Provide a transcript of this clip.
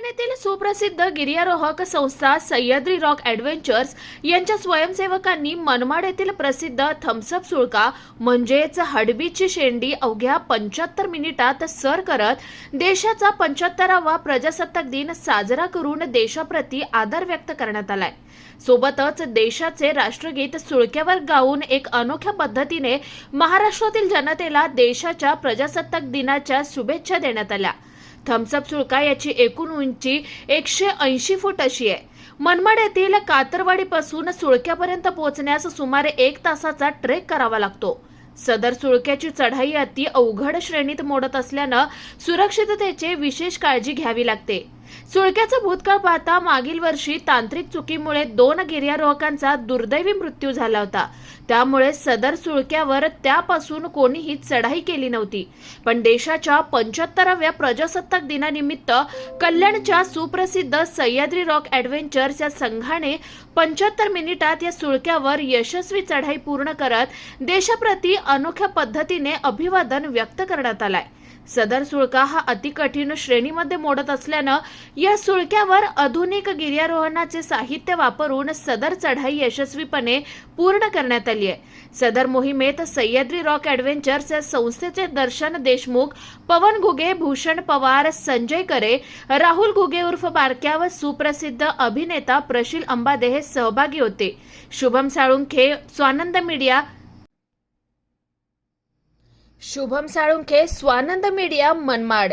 कल्याण सुप्रसिद्ध गिर्यारोहक संस्था सह्याद्री रॉक ॲडव्हेंचर्स यांच्या स्वयंसेवकांनी मनमाड येथील प्रसिद्ध थम्सअप सुळका म्हणजेच हडबीची शेंडी अवघ्या पंच्याहत्तर मिनिटात सर करत देशाचा पंच्याहत्तरावा प्रजासत्ताक दिन साजरा करून देशाप्रती आदर व्यक्त करण्यात आलाय. सोबतच देशाचे राष्ट्रगीत सुळक्यावर गाऊन एक अनोख्या पद्धतीने महाराष्ट्रातील जनतेला देशाच्या प्रजासत्ताक दिनाच्या शुभेच्छा देण्यात आल्या. थम्सअप सुळका याची एकूण उंची एकशे ऐंशी फूट अशी आहे. मनमाड येथील कातरवाडीपासून सुळक्यापर्यंत पोहोचण्यास सुमारे एक तासाचा ट्रेक करावा लागतो. सदर सुळक्याची चढाई अति अवघड श्रेणीत मोडत असल्यानं सुरक्षिततेची विशेष काळजी घ्यावी लागते. सुळक्याचा भूतकाळ पाहता मागील वर्षी तांत्रिक चुकीमुळे दोन गिर्यारोहकांचा दुर्दैवी मृत्यू झाला होता. त्यामुळे सदर सुळक्यावर त्यापासून कोणीही चढाई केली नव्हती. पण देशाच्या पंच्याहत्तराव्या प्रजासत्ताक दिनानिमित्त कल्याणच्या सुप्रसिद्ध सह्याद्री रॉक ॲडव्हेंचर्स या संघाने पंच्याहत्तर मिनिटात या सुळक्यावर यशस्वी चढाई पूर्ण करत देशाप्रती अनोख्या पद्धतीने अभिवादन व्यक्त करण्यात आलाय. सदर सुळका हा अतिकठीण श्रेणीमध्ये मोडत असल्यानं या सुळक्यावर आधुनिक गिर्यारोहणाचे साहित्य वापरून सदर चढाई यशस्वीपणे पूर्ण करण्यात आली आहे. सदर मोहिमेत सह्याद्री रॉक ॲडव्हेंचर्स या संस्थेचे दर्शन देशमुख पवन घुगे भूषण पवार संजय करे राहुल घुगे उर्फ बारक्या व सुप्रसिद्ध अभिनेता प्रशील अंबादे हे सहभागी होते. शुभम साळुंखे स्वानंद मीडिया. शुभम साळुंखे स्वानंद मीडिया मनमाड.